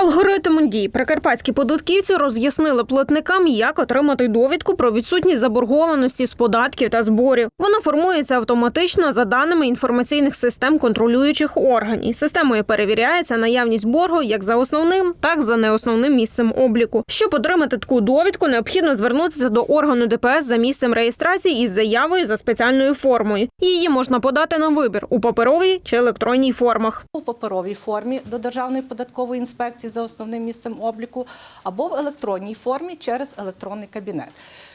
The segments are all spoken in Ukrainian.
Алгоритм дій прикарпатські податківці роз'яснили платникам, як отримати довідку про відсутність заборгованості з податків та зборів. Вона формується автоматично за даними інформаційних систем контролюючих органів. Системою перевіряється наявність боргу як за основним, так і за неосновним місцем обліку. Щоб отримати таку довідку, необхідно звернутися до органу ДПС за місцем реєстрації із заявою за спеціальною формою. Її можна подати на вибір у паперовій чи електронній формах. у паперовій формі до Державної податкової інспекції за основним місцем обліку або в електронній формі через електронний кабінет.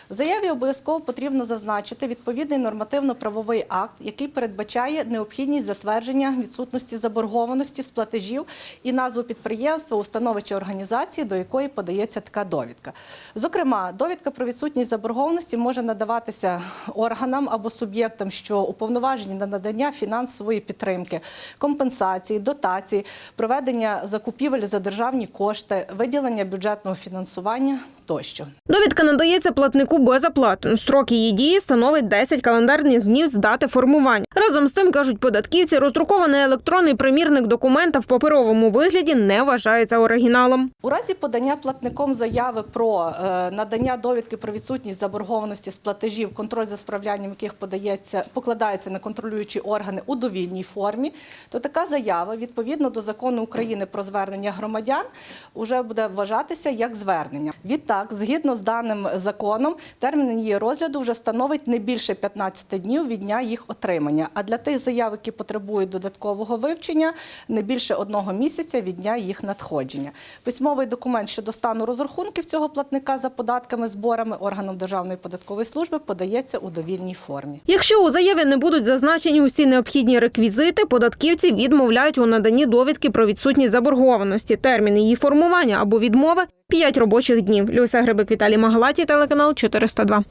В заяві обов'язково потрібно зазначити відповідний нормативно-правовий акт, який передбачає необхідність затвердження відсутності заборгованості з платежів і назву підприємства, установи чи організації, до якої подається така довідка. Зокрема, довідка про відсутність заборгованості може надаватися органам або суб'єктам, що уповноважені на надання фінансової підтримки, компенсації, дотації, проведення закупівель за державні кошти, виділення бюджетного фінансування тощо. Довідка надається платнику безоплатно. Строк її дії становить 10 календарних днів з дати формування. Разом з тим, кажуть податківці, роздрукований електронний примірник документа в паперовому вигляді не вважається оригіналом. У разі подання платником заяви про е, надання довідки про відсутність заборгованості з платежів, контроль за справлянням яких подається, покладається на контролюючі органи у довільній формі, то така заява відповідно до закону України про звернення громадян вже буде вважатися як звернення. Відтак, згідно з даним законом, термін її розгляду вже становить не більше 15 днів від дня їх отримання. А для тих заяв, які потребують додаткового вивчення, не більше одного місяця від дня їх надходження. Письмовий документ щодо стану розрахунків цього платника за податками зборами органом Державної податкової служби подається у довільній формі. Якщо у заяві не будуть зазначені усі необхідні реквізити, податківці відмовляють у наданні довідки про відсутність заборгованості, термін її формування або відмови 5 робочих днів. Люся Грибик, Віталій Магалаті, телеканал 402.